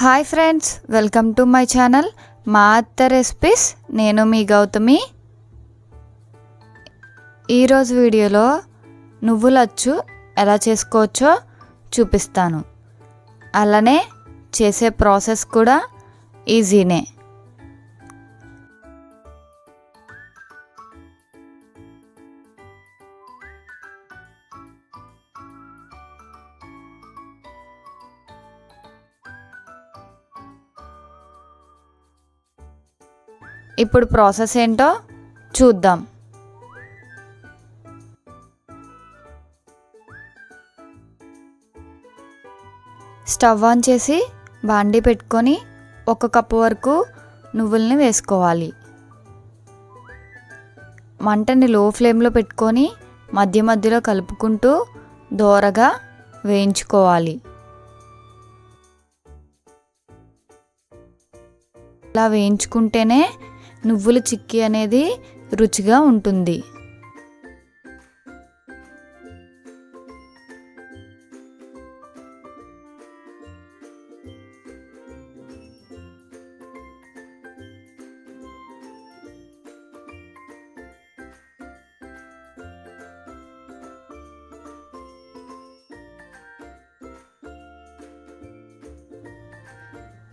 Hi friends welcome to my channel. మా అత్త recipes నేను మీ గౌతమి. ఈరోజు వీడియోలో నువ్వులచ్చు ఎలా చేసుకోవచ్చో చూపిస్తాను. అలానే చేసే ప్రాసెస్ కూడా ఈజీనే. ఇప్పుడు ప్రాసెస్ ఏంటో చూద్దాం. స్టవ్ ఆన్ చేసి బాండి పెట్టుకొని ఒక కప్పు వరకు నువ్వుల్ని వేసుకోవాలి. మంటని లో ఫ్లేమ్లో పెట్టుకొని మధ్య మధ్యలో కలుపుకుంటూ దోరగా వేయించుకోవాలి. అలా వేయించుకుంటేనే నువ్వుల చిక్కీ అనేది రుచిగా ఉంటుంది.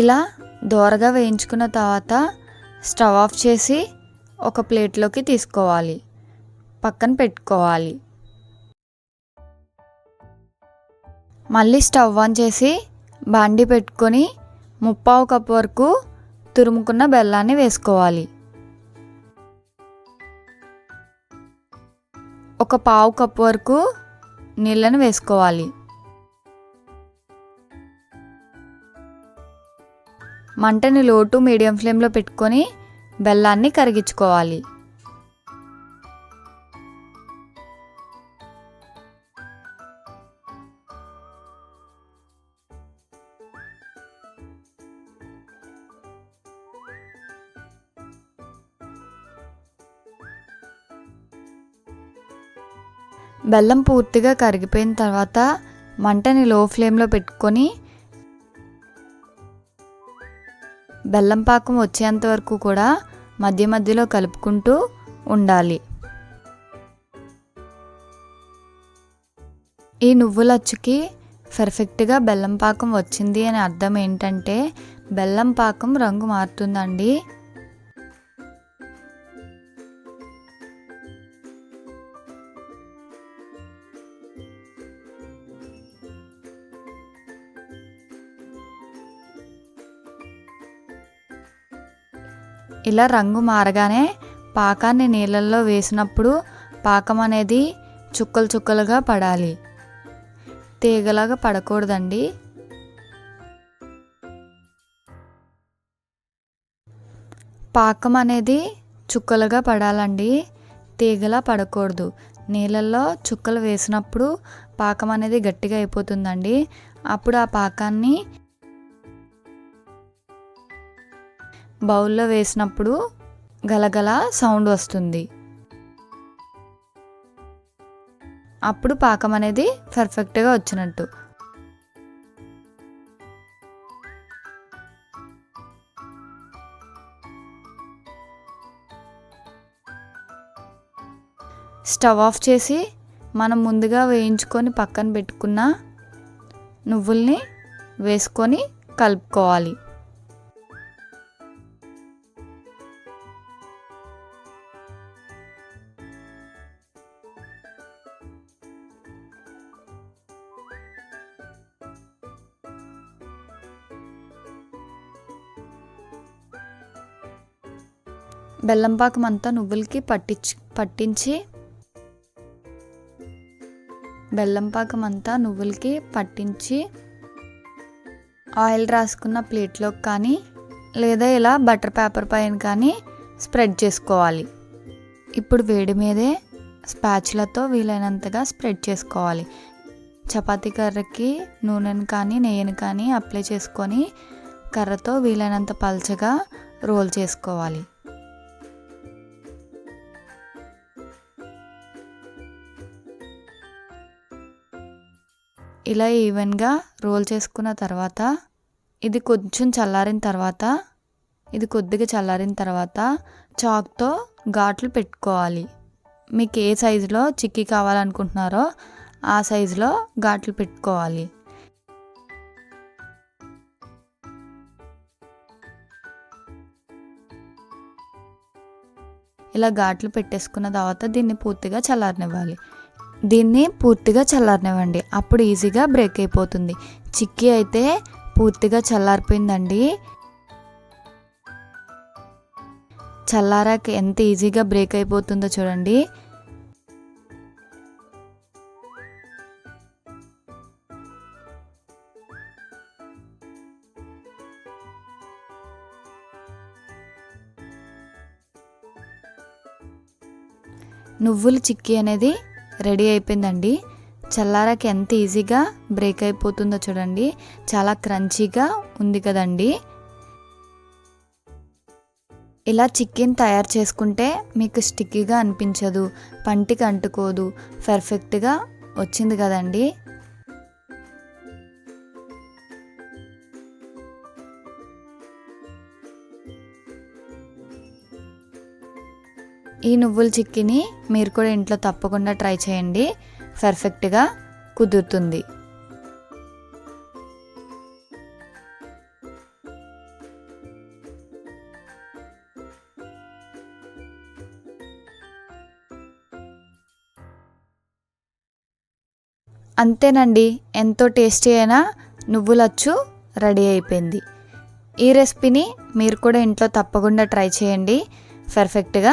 ఇలా దోరగా వేయించుకున్న తర్వాత స్టవ్ ఆఫ్ చేసి ఒక ప్లేట్లోకి తీసుకోవాలి. పక్కన పెట్టుకోవాలి. మళ్ళీ స్టవ్ ఆన్ చేసి బాండి పెట్టుకొని ముప్పావు కప్ వరకు తురుముకున్న బెల్లాన్ని వేసుకోవాలి. ఒక పావు కప్ వరకు నీళ్ళని వేసుకోవాలి. మంటని లోటు మీడియం ఫ్లేమ్లో పెట్టుకొని బెల్లాన్ని కరిగించుకోవాలి. బెల్లం పూర్తిగా కరిగిపోయిన తర్వాత మంటని లో ఫ్లేమ్లో పెట్టుకొని బెల్లం పాకం వచ్చేంత వరకు కూడా మధ్య మధ్యలో కలుపుకుంటూ ఉండాలి. ఈ నువ్వుల అచ్చుకి పర్ఫెక్ట్గా బెల్లం పాకం వచ్చింది అని అర్థం ఏంటంటే బెల్లం పాకం రంగు మారుతుందండి. ఇలా రంగు మారగానే పాకాన్ని నీళ్ళల్లో వేసినప్పుడు పాకం అనేది చుక్కలు చుక్కలుగా పడాలి. తీగలాగా పడకూడదండి. పాకం అనేది చుక్కలుగా పడాలండి. తీగలా పడకూడదు. నీళ్ళల్లో చుక్కలు వేసినప్పుడు పాకం అనేది గట్టిగా అయిపోతుందండి. అప్పుడు ఆ పాకాన్ని బౌల్లో వేసినప్పుడు గలగల సౌండ్ వస్తుంది. అప్పుడు పాకం అనేది పర్ఫెక్ట్గా వచ్చినట్టు. స్టవ్ ఆఫ్ చేసి మనం ముందుగా వేయించుకొని పక్కన పెట్టుకున్న నువ్వుల్ని వేసుకొని కలుపుకోవాలి. బెల్లం పాకం అంతా నువ్వులకి పట్టించి పట్టించి బెల్లం పాకం అంతా నువ్వులకి పట్టించి ఆయిల్ రాసుకున్న ప్లేట్లోకి కానీ లేదా ఇలా బటర్ పేపర్ పైన కానీ స్ప్రెడ్ చేసుకోవాలి. ఇప్పుడు వేడి మీదే స్పాచ్లతో వీలైనంతగా స్ప్రెడ్ చేసుకోవాలి. చపాతీ కర్రకి నూనెను కానీ నెయ్యిని కానీ అప్లై చేసుకొని కర్రతో వీలైనంత పల్చగా రోల్ చేసుకోవాలి. ఇలా ఈవెన్గా రోల్ చేసుకున్న తర్వాత ఇది కొంచెం చల్లారిన తర్వాత ఇది కొద్దిగా చల్లారిన తర్వాత చాక్తో ఘాట్లు పెట్టుకోవాలి. మీకు ఏ సైజులో చిక్కీ కావాలనుకుంటున్నారో ఆ సైజులో ఘాట్లు పెట్టుకోవాలి. ఇలా ఘాట్లు పెట్టేసుకున్న తర్వాత దీన్ని పూర్తిగా చల్లారనివ్వాలి. దీన్ని పూర్తిగా చల్లారనివ్వండి. అప్పుడు ఈజీగా బ్రేక్ అయిపోతుంది. చిక్కీ అయితే పూర్తిగా చల్లారిపోయిందండి. చల్లారాక ఎంత ఈజీగా బ్రేక్ అయిపోతుందో చూడండి. నువ్వుల చిక్కీ అనేది రెడీ అయిపోయిందండి. చల్లారాకి ఎంత ఈజీగా బ్రేక్ అయిపోతుందో చూడండి. చాలా క్రంచీగా ఉంది కదండి. ఇలా చికెన్ తయారు చేసుకుంటే మీకు స్టిక్కీగా అనిపించదు పంటికి అంటుకోదు పర్ఫెక్ట్గా వచ్చింది కదండి. ఈ నువ్వుల చిక్కీని మీరు కూడా ఇంట్లో తప్పకుండా ట్రై చేయండి. పర్ఫెక్ట్గా కుదురుతుంది. అంతేనండి ఎంతో టేస్టీ అయినా నువ్వులచ్చు రెడీ అయిపోయింది. ఈ రెసిపీని మీరు కూడా ఇంట్లో తప్పకుండా ట్రై చేయండి. పర్ఫెక్ట్గా